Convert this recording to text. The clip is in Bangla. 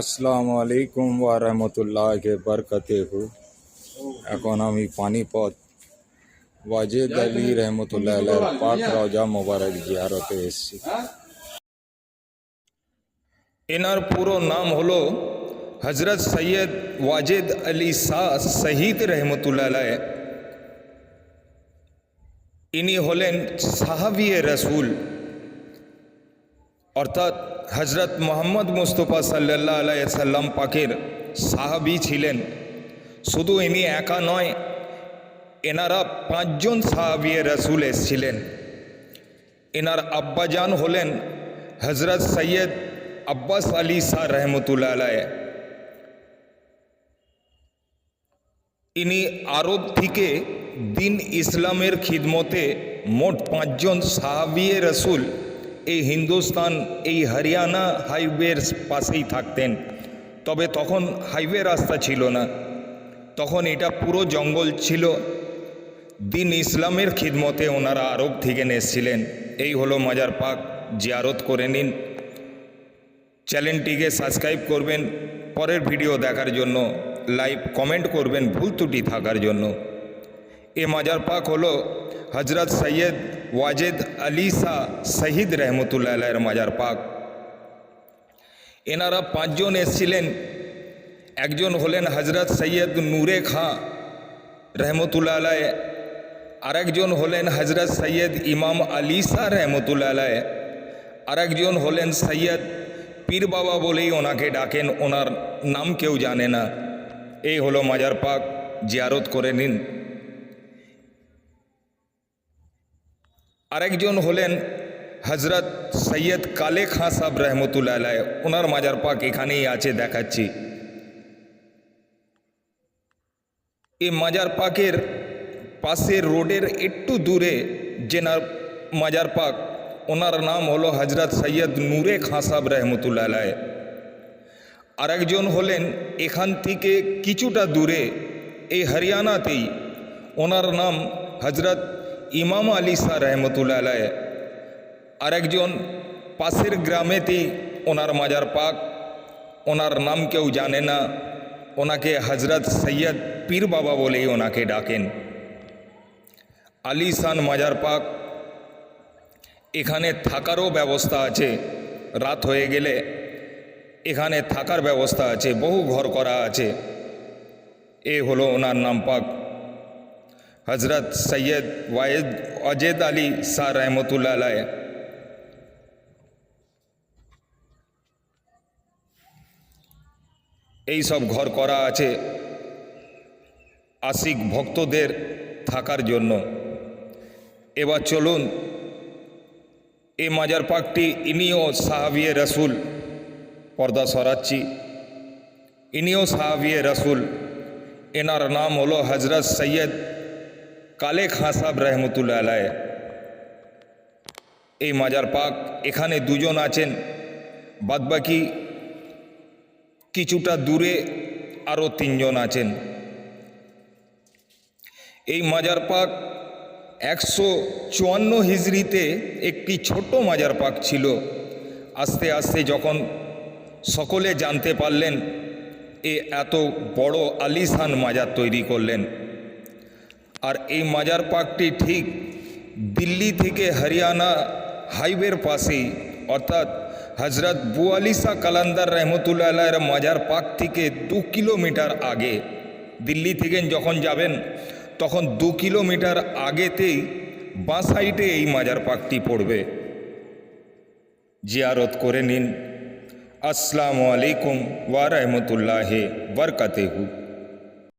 আসসালামু আলাইকুম ওয়া রাহমাতুল্লাহি বারাকাতুহু। এখন আমি পানিপথ ওয়াজেদ আলী রহমতুল্লাহ পাক রওজা মোবারক জিয়ারতে এসেছি। এনার পুরো নাম হলো হজরত সৈয়দ ওয়াজেদ আলী শাহ শহীদ রহমতুল্লাহ ইনি হলেন সাহাবিয়ে রসুল অর্থাৎ হজরত মোহাম্মদ মুস্তফা সাল্লাহ আলাইসাল্লাম পাকের সাহাবি ছিলেন। শুধু ইনি একা নয়, এনারা পাঁচজন সাহাবিয়ে রসুল এসছিলেন। এনার আব্বাজান হলেন হজরত সৈয়দ আব্বাস আলী শাহ রহমতুল্লাহ আলাহ ইনি আরব থেকে দিন ইসলামের খিদমতে মোট পাঁচজন সাহাবিয়ে রসুল এই হিন্দুস্তান, এই হরিয়ানা হাইওয়ের পাশেই থাকতেন। তবে তখন হাইওয়ে রাস্তা ছিল না। তখন এটা পুরো জঙ্গল ছিল। দিন ইসলামের খিদমতে ওনারা আরব থেকে এসেছিলেন এই হলো মাজার পাক, জিয়ারত করে নিন। চ্যানেলটিকে সাবস্ক্রাইব করবেন। পরের ভিডিও দেখার জন্য লাইভ কমেন্ট করবেন ভুল ত্রুটি থাকার জন্য। এ মাজার পাক হলো হজরত সৈয়দ ওয়াজেদ আলী শাহ শহীদ রহমতুল্লাহ আলাইয়ের মাজার পাক। এনারা পাঁচজন এসছিলেন। একজন হলেন হজরত সৈয়দ নূরে খাঁ রহমতুল্লাহ আলাই আরেকজন হলেন হজরত সৈয়দ ইমাম আলী শাহ রহমতুল্লাহ আরেকজন হলেন সৈয়দ পীর বাবা বলেই ওনাকে ডাকেন, ওনার নাম কেউ জানে না। এই হলো মাজার পাক, জিয়ারত করে নিন। আরেকজন হলেন হজরত সৈয়দ কালে খাঁ সাহ রহমতুল্লাহ ওনার মাজার পাক এখানেই আছে, দেখাচ্ছি। এই মাজার পাকের পাশের রোডের একটু দূরে যেনার মাজার পাক, ওনার নাম হলো হজরত সৈয়দ নূরে খাঁ সাহ রহমতুল্লাহ আরেকজন হলেন এখান থেকে কিছুটা দূরে, এই হরিয়ানাতেই, ওনার নাম হজরত ইমাম আলী শাহ রহমতুল্লাহ আলাই আরেকজন পাশের গ্রামেতেই ওনার মাজার পাক। ওনার নাম কেউ জানে না। ওনাকে হজরত সৈয়দ পীর বাবা বলেই ওনাকে ডাকেন। আলিশান মাজার পাক, এখানে থাকারও ব্যবস্থা আছে। রাত হয়ে গেলে এখানে থাকার ব্যবস্থা আছে। বহু ঘর করা আছে। এ হলো ওনার নাম পাক। হজরত সৈয়দ ওয়ায়েদ অজেদ আলী শাহ রহমতুল্লাহ আলাই এই সব ঘর করা আছে আশিক ভক্তদের থাকার জন্য। এবার চলুন এই মাজার পাকটি ইনিও সাহাবিয়ে রসুল পর্দা সরাচ্ছি। ইনিও সাহাবিয়ে রসুল, এনার নাম হলো হজরত সৈয়দ কালে খাঁ সাহ রহমতুল্লাহ আলাই এই মাজার পাক, এখানে দুজন আছেন। বাদবাকি কিছুটা দূরে আরও তিনজন আছেন। এই মাজার পাক একশো চুয়ান্ন হিজড়িতে একটি ছোট মাজার পাক ছিল। আস্তে আস্তে যখন সকলে জানতে পারলেন, এ এত বড় আলিশান মাজার তৈরি করলেন। আর এই মাজার পার্কটি ঠিক দিল্লি থেকে হরিয়ানা হাইওয়ের পাশেই। অর্থাৎ হজরত বুয়ালিসা কালান্দার রহমতুল্লাহ মাজার পার্ক থেকে দু কিলোমিটার আগে। দিল্লি থেকে যখন যাবেন, তখন দু কিলোমিটার আগেতেই বাঁ সাইডে এই মাজার পার্কটি পড়বে। জিয়ারত করে নিন। আসসালামু আলাইকুম ওয়া রাহমাতুল্লাহি বরকাতেহু।